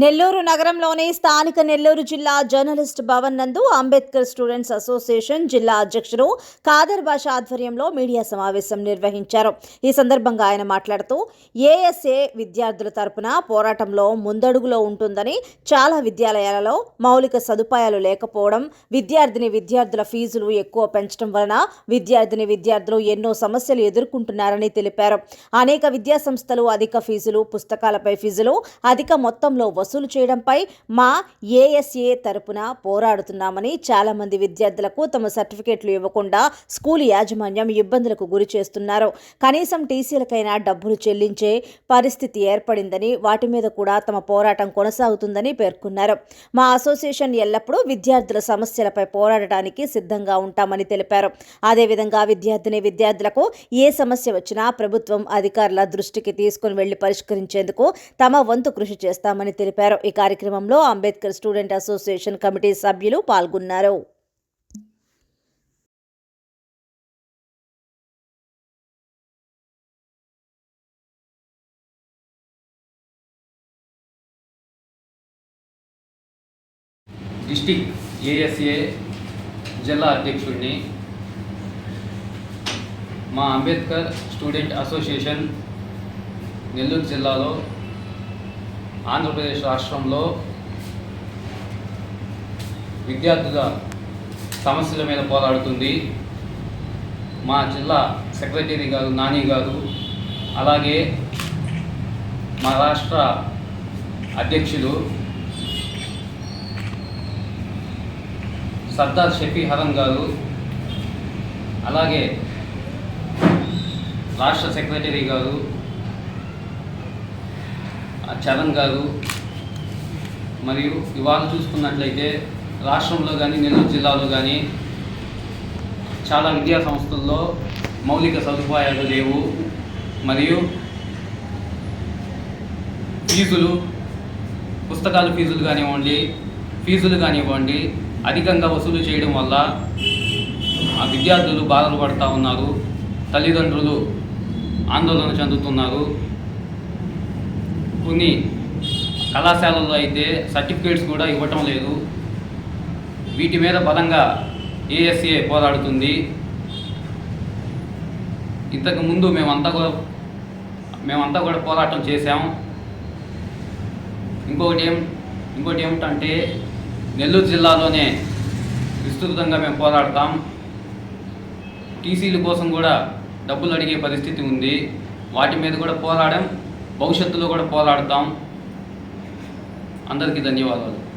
నెల్లూరు నగరంలోని స్థానిక నెల్లూరు జిల్లా జర్నలిస్ట్ భవన్ నందు అంబేద్కర్ స్టూడెంట్స్ అసోసియేషన్ జిల్లా అధ్యక్షుడు ఖాదర్ భాష ఆధ్వర్యంలో మీడియా సమావేశం నిర్వహించారు. ఈ సందర్భంగా ఆయన మాట్లాడుతూ ఏఎస్ఏ విద్యార్థుల తరపున పోరాటంలో ముందడుగులో ఉంటుందని చాలా విద్యాలయాలలో మౌలిక సదుపాయాలు లేకపోవడం విద్యార్థిని విద్యార్థుల ఫీజులు ఎక్కువ పెంచడం వలన విద్యార్థిని విద్యార్థులు ఎన్నో సమస్యలు ఎదుర్కొంటున్నారని తెలిపారు. అనేక విద్యా సంస్థలు అధిక ఫీజులు పుస్తకాలపై ఫీజులు అధిక మొత్తంలో వసూలు చేయడంపై మా ఏఎస్ఏ తరపున పోరాడుతున్నామని చాలామంది విద్యార్థులకు తమ సర్టిఫికేట్లు ఇవ్వకుండా స్కూల్ యాజమాన్యం ఇబ్బందులకు గురి చేస్తున్నారు. కనీసం టీసీలకైనా డబ్బులు చెల్లించే పరిస్థితి ఏర్పడిందని వాటి మీద కూడా తమ పోరాటం కొనసాగుతుందని పేర్కొన్నారు. మా అసోసియేషన్ ఎల్లప్పుడూ విద్యార్థుల సమస్యలపై పోరాడటానికి సిద్ధంగా ఉంటామని తెలిపారు. అదేవిధంగా విద్యార్థిని విద్యార్థులకు ఏ సమస్య వచ్చినా ప్రభుత్వం అధికారుల దృష్టికి తీసుకుని వెళ్ళి పరిష్కరించేందుకు తమ వంతు కృషి చేస్తామని తెలిపారు. ఈ కార్యక్రమంలో అంబేద్కర్ స్టూడెంట్ అసోసియేషన్ కమిటీ సభ్యులు పాల్గొన్నారు. డిస్టిక్ ఏఎస్ఏ జిల్లా అధ్యక్షుడిని మా అంబేద్కర్ స్టూడెంట్ అసోసియేషన్ నెల్లూరు జిల్లాలో ఆంధ్రప్రదేశ్ రాష్ట్రంలో విద్యార్థుల సమస్యల మీద పోరాడుతుంది. మా జిల్లా సెక్రటరీ గారు నాని గారు అలాగే మా రాష్ట్ర అధ్యక్షులు సర్దార్ షఫీ హరం గారు అలాగే రాష్ట్ర సెక్రటరీ గారు చరణ్ గారు మరియు ఇవాళ చూసుకున్నట్లయితే రాష్ట్రంలో కానీ నెల్లూరు జిల్లాలో కానీ చాలా విద్యా సంస్థల్లో మౌలిక సదుపాయాలు లేవు. మరియు ఫీజులు పుస్తకాల ఫీజులు కానివ్వండి ఫీజులు కానివ్వండి అధికంగా వసూలు చేయడం వల్ల ఆ విద్యార్థులు బాధలు పడుతూ ఉన్నారు. తల్లిదండ్రులు ఆందోళన చెందుతున్నారు. కొన్ని కళాశాలల్లో అయితే సర్టిఫికేట్స్ కూడా ఇవ్వటం లేదు. వీటి మీద బలంగా ఏఎస్ఏ పోరాడుతుంది. ఇంతకు ముందు మేమంతా కూడా మేమంతా కూడా పోరాటం చేశాం. ఇంకొకటి ఏం ఇంకోటి ఏమిటంటే నెల్లూరు జిల్లాలోనే విస్తృతంగా మేము పోరాడతాం. టీసీల కోసం కూడా డబ్బులు అడిగే పరిస్థితి ఉంది. వాటి మీద కూడా పోరాడాం. భవిష్యత్తులో కూడా పోరాడతాం. అందరికీ ధన్యవాదాలు.